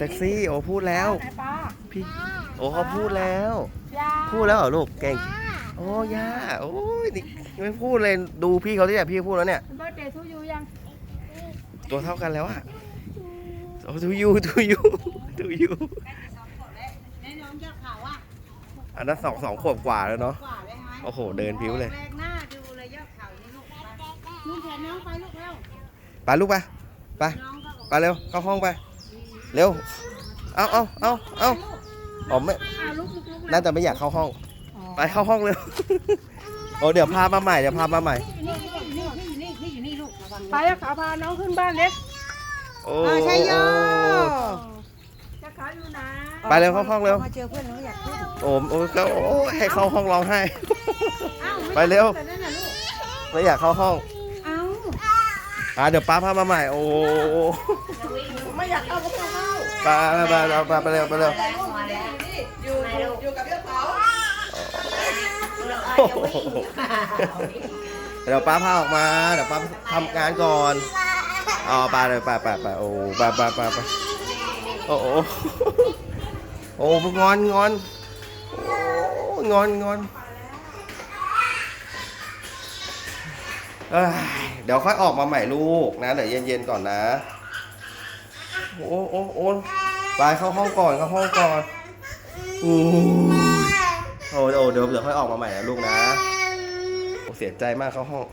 แท็กซี่โอ้พูดแล้ว ไหนป้าพี่ โอ้เขาพูดแล้ว ยาพูดแล้วเหรอลูกเก่ง โอ้ย่าโอ้ยนี่ไม่พูดเลยดูพี่เขาที่เนี่ยพี่พูดแล้วเนี่ย เบิร์ดเดย์ทูยูยังตัวเท่ากันแล้วอะโอ้ทูยูทูยูทูยูในน้องยอดเขาอะอันนั้นสองสองขวบกว่าแล้วเนาะกว่าได้ไหมโอ้โหเดินผิวเลยแรกหน้าดูเลยยอดเขานี่ลูกไปลูกแทนน้องไปลูกเร็วไปลูกไปไปน้องก็ไปเร็วเข้าห้องไป เร็ว เอาเอาเอาเอาอ๋อไม่ อ่าลุกลุกลุกน่าจะไม่อยากเข้าห้อง ไปเข้าห้องเร็ว โอ้เดี๋ยวพามาใหม่ เดี๋ยวพามาใหม่ นี่นี่นี่นี่นี่อยู่นี่ลูกระวังไปอะขาพาน้องขึ้นบ้านเล็กโอ้เออใช่โยจะขาอยู่นะไปเร็วเข้าห้องเร็ว มาเจอเพื่อนน้องอยากขึ้นโอ้โอ้ก็โอ้ให้เข้าห้องร้องไห้ อ้าวไปเร็ว แต่นั่นน่ะลูกไม่อยากเข้าห้องเอ้า อ่าเดี๋ยวป้าพามาใหม่ โอ้ไม่อยากเข้าก็ไม่เข้าไปไปไปไปไปเร็วไปเร็วอยู่อยู่กับเจ้าเขาโอ้โหเดี๋ยวป้าพาออกมา เดี๋ยวป้าทำงานก่อนอ๋อไปเลยไปไปไปโอ้ไปไปไปไปโอ้โหโอ้งอนงอนโอ้งอนงอน เอ้ยเดี๋ยวค่อยออกมาใหม่ลูกนะเดี๋ยวเย็นๆก่อนนะโอ้โอ้โอ้ไปเข้าห้องก่อนเข้าห้องก่อนอู้โอ้โอ้เดี๋ยวเดี๋ยวค่อยออกมาใหม่นะลูกนะโอ้เสียใจมากเข้าห้อง